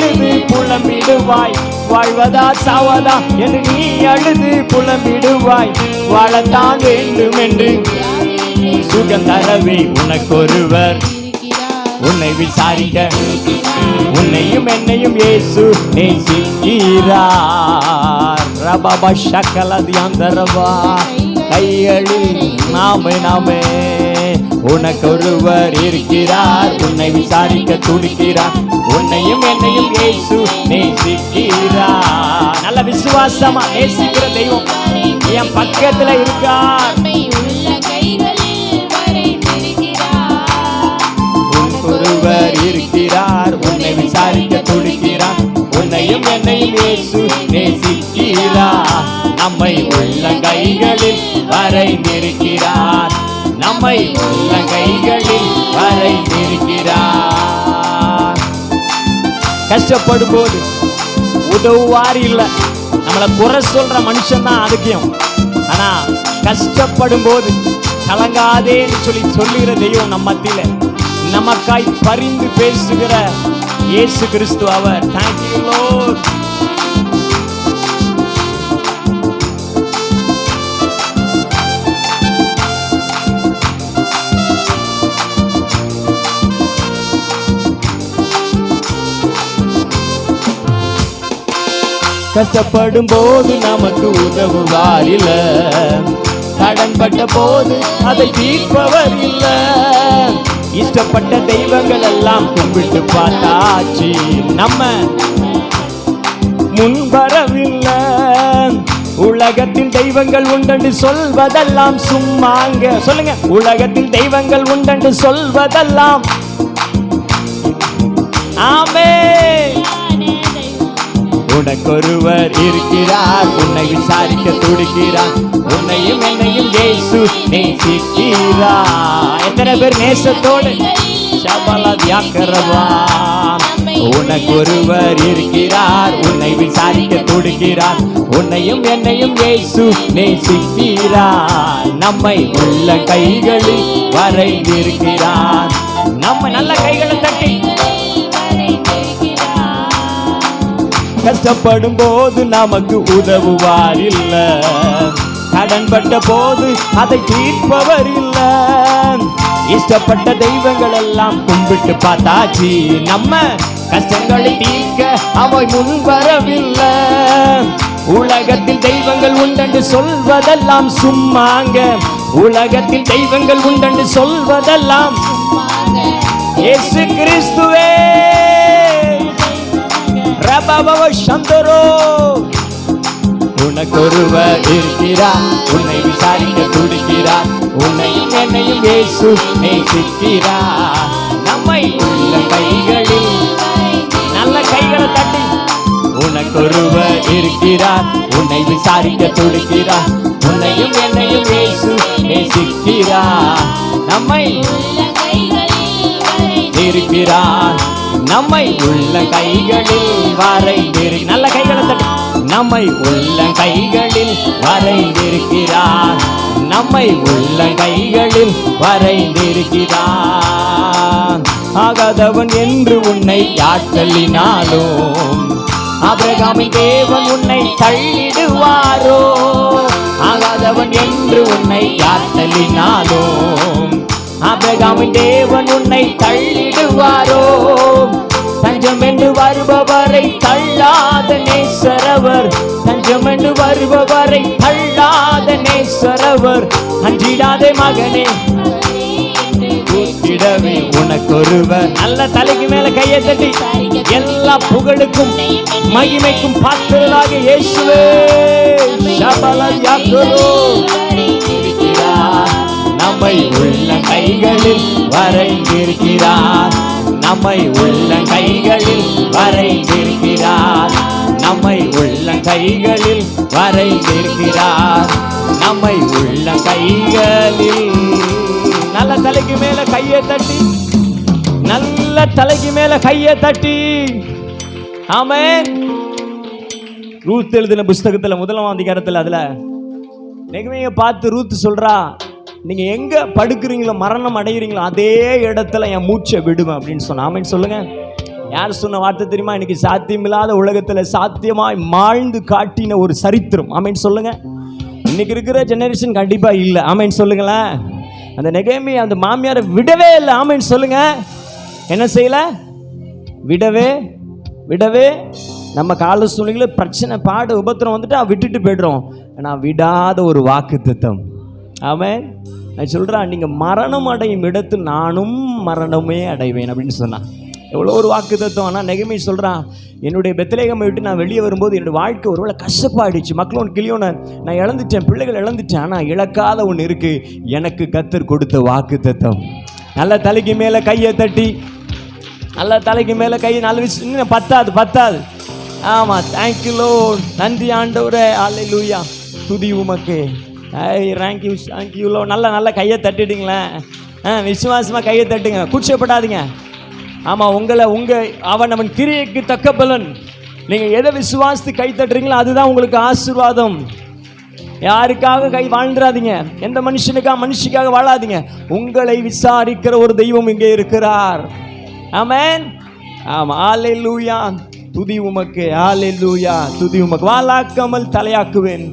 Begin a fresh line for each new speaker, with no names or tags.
அழுது புலம்பிடுவாய். வாழ்வதா சாவதா என்று நீ அழுது புலம்பிடுவாய். வாழத்தான் வேண்டும் என்று சுகம் தரவே உனக்கொருவர். உன்னை விசாரிக்க உன்னையும் என்னையும் இயேசு நேசிக்கிறார். ரபப சகலதியாந்தரவா கைகளில் நாமே நாமே உனக்கொருவர் இருக்கிறார். உன்னை விசாரிக்க துடிக்கிறார். உன்னையும் என்னையும் இயேசு நேசிக்கிறார். நல்ல விசுவாசமா நேசிக்கிற தெய்வம் என் பக்கத்துல இருக்கார். ஒருவர் இருக்கிறார் உன்னை விசாரிக்க துடிக்கிறார். உன்னையும் என்னையும் இயேசு நேசிக்கிறார். நம்மை உள்ள கைகளில் வரைந்திருக்கிறார் நம்மை உள்ள கைகளில் வரைந்திருக்கிறார் கஷ்டப்படும் போது உதவுவார் இல்லை. நம்மளை குறை சொல்ற மனுஷன் தான் அதுக்கியம் ஆனா கஷ்டப்படும் போது கலங்காதேன்னு சொல்லி சொல்லுகிற தெய்வம் நம்ம மத்தியில. நமக்காய் பரிந்து பேசுகிற இயேசு கிறிஸ்து அவர். தேங்க்யூ லோர்ட் கஷ்டப்படும் போது நமக்கு உதவுவார் இல்ல கடன்பட்ட போது அதை தீர்ப்பவர் இல்ல. இஷ்டப்பட்ட தெய்வங்கள் எல்லாம் கும்பிட்டு பார்த்தாச்சு. நம்ம முன்வரவில்லை உலகத்தில் தெய்வங்கள் உண்டென்று சொல்வதெல்லாம் சும்மாங்க சொல்லுங்க. உலகத்தில் தெய்வங்கள் உண்டென்று சொல்வதெல்லாம் உனக்கொருவர் இருக்கிறார். உன்னை விசாரிக்க துடிக்கிறார். உன்னையும் என்னையும் ஏசு நேசிக்கிறா எத்தனை பேர் நேசத்தோடு சபல வியாக்கரவா உனக்கொருவர் இருக்கிறார். உன்னை விசாரிக்க துடுக்கிறார். உன்னையும் என்னையும் ஏசு நேசிக்கிறார். நம்மை உள்ள கைகளில் வரைந்திருக்கிறார். நம்ம நல்ல கைகளை கஷ்டப்படும் போது நமக்கு உதவுவார் இல்ல கடன்பட்ட போது அதை தீர்ப்பவர் இல்ல இஷ்டப்பட்ட தெய்வங்கள் எல்லாம் கும்பிட்டு பார்த்தாச்சு. நம்ம கஷ்டங்களை தீர்க்க அவை முன் வரவில்லை உலகத்தில் தெய்வங்கள் உண்டென்று சொல்வதெல்லாம் சும்மாங்க. உலகத்தில் தெய்வங்கள் உண்டென்று சொல்வதெல்லாம் இயேசு கிறிஸ்துவே ரபபவ சந்தரோ. உனக்கொருவர் இருக்கிறார் உன்னை விசாரிக்க துடிக்கிறார் உன்னையும் என்னையும் இயேசு நேசிக்கிறார். நம்மை உள்ள கைகளில் நல்ல கைகளை தட்டி. உனக்கொருவர் இருக்கிறார் உன்னை விசாரிக்க துடிக்கிறார் உன்னையும் என்னையும் இயேசு நேசிக்கிறார். நம்மை இருக்கிறார். நம்மை உள்ள கைகளில் வரைந்திரு நல்ல கைகளை தட்டு. நம்மை உள்ள கைகளில் வரைந்திருக்கிறார் நம்மை உள்ள கைகளில் வரைந்திருக்கிறார் ஆகாதவன் என்று உன்னை யாட்டலினாலோ ஆபிரகாமின் தேவன் உன்னை தள்ளிடுவாரோ ஆகாதவன் என்று உன்னை யாட்டலினாலோ ஆபிரகாமின் தேவன் உன்னை தள்ளிடுவாரோ வருபவரை தள்ளாத நேசரவர். தஞ்சம் என்று வருபவரை தள்ளாத நேசரவர். அஞ்சிடாதே மகனே. கூட்டிடவே உனக்கொருவர். நல்ல தலைக்கு மேல கையை தட்டி எல்லா புகழுக்கும் மகிமைக்கும் பாத்திரராக இயேசுவே. சபல யாக்கரோ. இருக்கிறார் நம்மை உள்ள கைகளில் வரைந்திருக்கிறார். நம்மை உள்ள கைகளில் வரைந்திருக்கிறார். நம்மை உள்ள கைகளில் வரைந்திருக்கிறார். நம்மை உள்ள கைகளில் நல்ல தலைக்கு மேல கையை தட்டி நல்ல தலைக்கு மேல கையை தட்டி. ஆமே ரூத் எழுதின புஸ்தகத்துல முதலாம் அதிகாரத்தில் அதுல நெகமையை பார்த்து ரூத் சொல்றா நீங்கள் எங்கே படுக்கிறீங்களோ மரணம் அடைகிறீங்களோ அதே இடத்துல என் மூச்சை விடுவேன் அப்படின்னு சொன்ன ஆமின்னு சொல்லுங்கள் யார் சொன்ன வார்த்தை தெரியுமா? இன்னைக்கு சாத்தியமில்லாத உலகத்தில் சாத்தியமாய் மாழ்ந்து காட்டின ஒரு சரித்திரம். ஆமின்னு சொல்லுங்கள் இன்னைக்கு இருக்கிற ஜெனரேஷன் கண்டிப்பாக இல்லை. ஆமின்னு சொல்லுங்களேன். அந்த நெகேமி அந்த மாமியாரை விடவே இல்லை. ஆமின்னு சொல்லுங்கள் என்ன செய்யலை? விடவே விடவே. நம்ம கால சூழ்நிலையில் பிரச்சனை பாடு உபத்திரம் வந்துட்டு விட்டுட்டு போய்டுறோம். ஆனால் விடாத ஒரு வாக்கு திட்டம். அவன் நான் நீங்கள் மரணம் அடையும் இடத்து நானும் மரணமே அடைவேன் அப்படின்னு சொன்னான் எவ்வளோ ஒரு வாக்கு தத்துவம். ஆனால் நெகமை சொல்கிறான் என்னுடைய பெத்தலேகமை விட்டு நான் வெளியே வரும்போது என்னுடைய வாழ்க்கை ஒருவேளை கஷ்டப்பாயிடுச்சு மக்களோன் கிளியோன நான் இழந்துட்டேன் பிள்ளைகள் இழந்துட்டேன் ஆனால் இழக்காத ஒன்று இருக்குது எனக்கு கத்தர் கொடுத்த வாக்கு தத்துவம். நல்ல தலைக்கு மேலே கையை தட்டி நல்ல தலைக்கு மேலே கை நல்ல விஷயம் பத்தாது பத்தாது. ஆமாம் தேங்க்யூ லோ நன்றி ஆண்டவரே. அல்லேலூயா துதி உமக்கு. ஐ தேங்க்யூ தேங்க்யூ லோ நல்ல நல்ல கையை தட்டிடுங்களேன். ஆ விசுவாசமாக கையை தட்டுங்க. கூச்சப்படாதீங்க. ஆமாம் உங்களை உங்கள் அவன் அவன் கிரியைக்கு தக்க பலன். நீங்கள் எதை விசுவாசித்து கை தட்டுறீங்களோ அதுதான் உங்களுக்கு ஆசீர்வாதம். யாருக்காக கை வாழ்ந்துடாதீங்க எந்த மனுஷனுக்காக மனுஷிக்காக வாழாதீங்க. உங்களை விசாரிக்கிற ஒரு தெய்வம் இங்கே இருக்கிறார். ஆமேன். ஆமாம் ஆலை லூயா துதி உமக்கு ஆலேலூயா துதி உமக்கு. வாலாக்காமல் தலையாக்குவேன்.